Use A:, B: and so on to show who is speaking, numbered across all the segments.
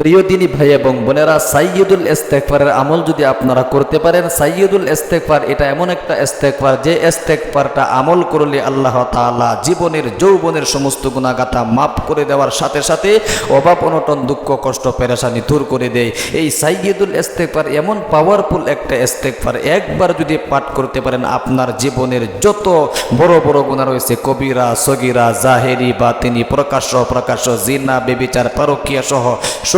A: প্রিয় দিনী ভাই এবং বোনেরা সাইয়দুল ইস্তেকফারের আমল যদি আপনারা করতে পারেন সাইয়দুল ইস্তেকফার এটা এমন একটা ইস্তেকফার যে ইস্তেকফারটা আমল করলে আল্লাহ তাআলা জীবনের, যৌবনের সমস্ত গুণাগাথা মাফ করে দেওয়ার সাথে সাথে অভাব, অনটন, দুঃখ, কষ্ট, পেরেশানি দূর করে দেয়। এই সাইয়দুল ইস্তেকফার এমন পাওয়ারফুল একটা ইস্তেকফার একবার যদি পাঠ করতে পারেন, আপনার জীবনের যত বড় বড় গুণা রয়েছে, কবিরা, সগিরা, জাহেরি বা তিনি প্রকাশ্য প্রকাশ্য জিনা, বেবিচার পারকিয়া সহ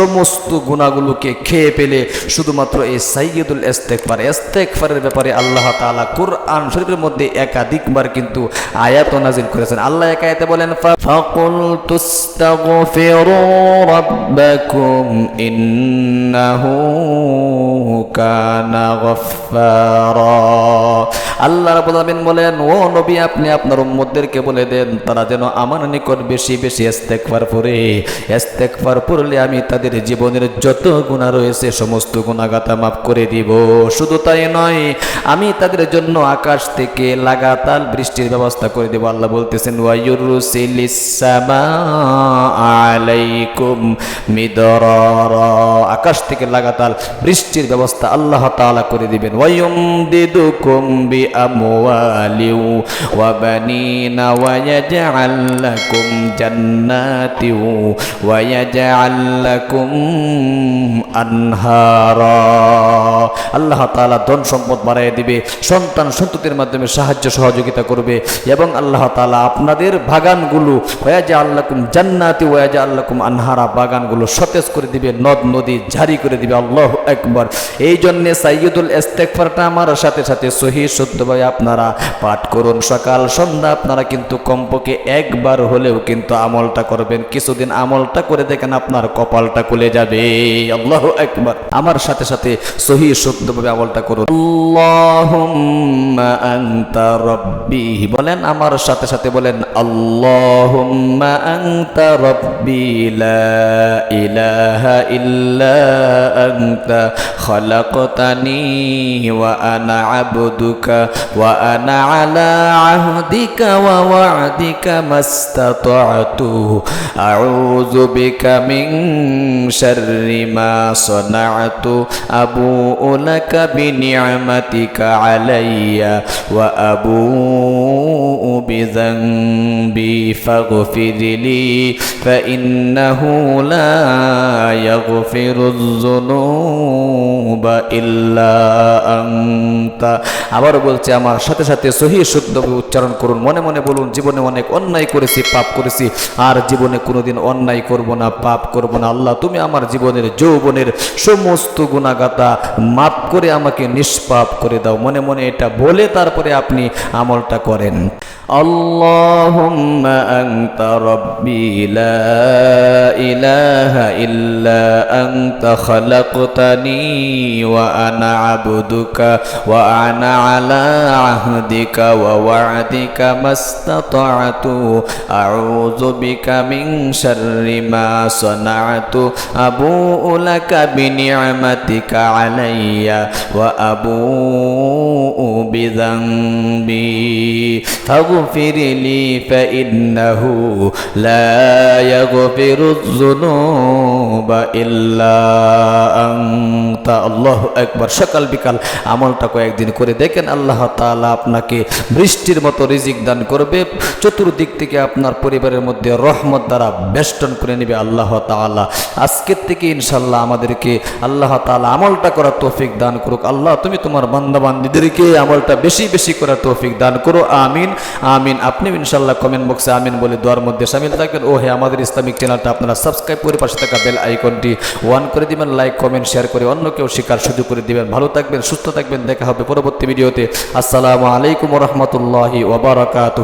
A: সমস্ত গুণাগুলোকে খেয়ে পেলে শুধুমাত্র এই সাইয়দুল ইস্তেকফার ইস্তেকফারের ব্যাপারে আল্লাহ তালা কুরআন শরীফের মধ্যে একাধিকবার কিন্তু আয়াত নাজিল করেছেন। আল্লাহ এক বলেন ফাকুল কানা গফফারা আল্লাহ রাব্বুল আলামিন বলেন, ও নবী, আপনি আপনার উম্মতদেরকে বলে দেন, তারা যেন আমার নিকট বেশি বেশি ইস্তেগফার পড়ে। ইস্তেগফার পড়লে আমি তাদের জীবনের যত গুনাহ রয়েছে, সমস্ত গুনাহগাতা মাফ করে দিব। শুধু তাই নয়, আমি তাদের জন্য আকাশ থেকে লাগাতার বৃষ্টির ব্যবস্থা করে দেব। আল্লাহ বলতেছেন আলাইকুম মিদরারা। আকাশ থেকে লাগাতার বৃষ্টির ব্যবস্থা আল্লাহ তাআলা করে দিবেন। বানিনা ওয়া ইয়াজআল লাকুম জান্নাতিউ ওয়া ইয়াজআল লাকুম আনহারা আল্লাহ তালা ধন সম্পদ বাড়ায় দিবে, সন্তান সন্ততির মাধ্যমে সাহায্য সহযোগিতা করবে এবং আল্লাহ তালা আপনাদের বাগানগুলো ওয়াজা আল্লাকুম জান্নাতি ওয়াজা আল্লাকুম আনহারা বাগানগুলো সতেজ করে দিবে, নদ, নদী জারি করে দিবে, আল্লাহ একবার এই জন্যে সাইয়দুল ইস্তেগফারটা আমার সাথে সাথে সহি শুদ্ধভাবে আপনারা পাঠ করুন। সকাল, সন্ধ্যা আপনারা কিন্তু কমপক্ষে একবার হলেও কিন্তু আমলটা করবেন। কিছুদিন আমলটা করে দেখেন আপনার কপালটা খুলে যাবে। আল্লাহ একবার আমার সাথে সাথে সহি শুদ্ধভাবে আমলটা করুন। আল্লাহুম্মা আনতা বলেন আমার সাথে সাথে বলেন, আল্লাহুম্মা আনতা রব্বি ইল্লা আনতা। খলাকতানি ওয়া আনা ওয়া আনা আলা আহদিকা ওয়া ওয়া'দিকা মাস্তাতা'তু। আউযু বিকা মিন শাররি মা আবু'ু লাকা বিনি'মাতিকা আলাইয়া ওয়া আবু'ু বিযানবি ফাগফিরলি ফাইন্নাহু লা ইয়াগফিরুয যুনুবা ইল্লা আনতা আবার বলছে আমার সাথে সাথে সহি শুদ্ধভাবে উচ্চারণ করুন। মনে মনে বলুন, জীবনে অনেক অন্যায় করেছি, পাপ করেছি, আর জীবনে কোনোদিন অন্যায় করব না, পাপ করব না। আল্লাহ, তুমি আমার জীবনের, যৌবনের সমস্ত গুণাগাতা মাফ করে আমাকে নিষ্পাপ করে দাও মনে মনে এটা বলে তারপরে আপনি আমলটা করেন اللهم أنت ربي لا إله إلا أنت خلقتني وأنا عبدك وأنا على عهدك ووعدك ما استطعت أعوذ بك من شر ما صنعت أبوء لك بنعمتك علي وأبوء بذنبي فاغفر لي فإنه لا يغفر الذنوب إلا أنت الله أكبر সকাল বিকাল আমলটা কয়েকদিন করে দেখেন আল্লাহ তাআলা আপনাকে বৃষ্টির মতো রিজিক দান করবে চতুর্দিক থেকে আপনার পরিবারের মধ্যে রহমত দ্বারা বেষ্টন করে নেবে আল্লাহ তাআলা আজকের থেকে ইনশাল্লাহ আমাদেরকে আল্লাহ তাআলা আমলটা করার তৌফিক দান করুক আল্লাহ তুমি তোমার বান্দা বান্দিদেরকে আমলটা বেশি বেশি করার তৌফিক দান করো, আমিন। আমিন। আপনি ইনশাল্লাহ কমেন্ট বক্সে আমিন বলে দোয়ার মধ্যে সামিল থাকবেন। ও হে আমাদের ইসলামিক চ্যানেলটা আপনারা সাবস্ক্রাইব করে পাশে থাকা বেল আইকনটি ওয়ান করে দিবেন লাইক কমেন্ট শেয়ার করে অন্য কেউ শিকার সুযোগ করে দিবেন। ভালো থাকবেন, সুস্থ থাকবেন। দেখা হবে পরবর্তী ভিডিওতে আসসালামু আলাইকুম রহমতুল্লাহি ওবরাকাত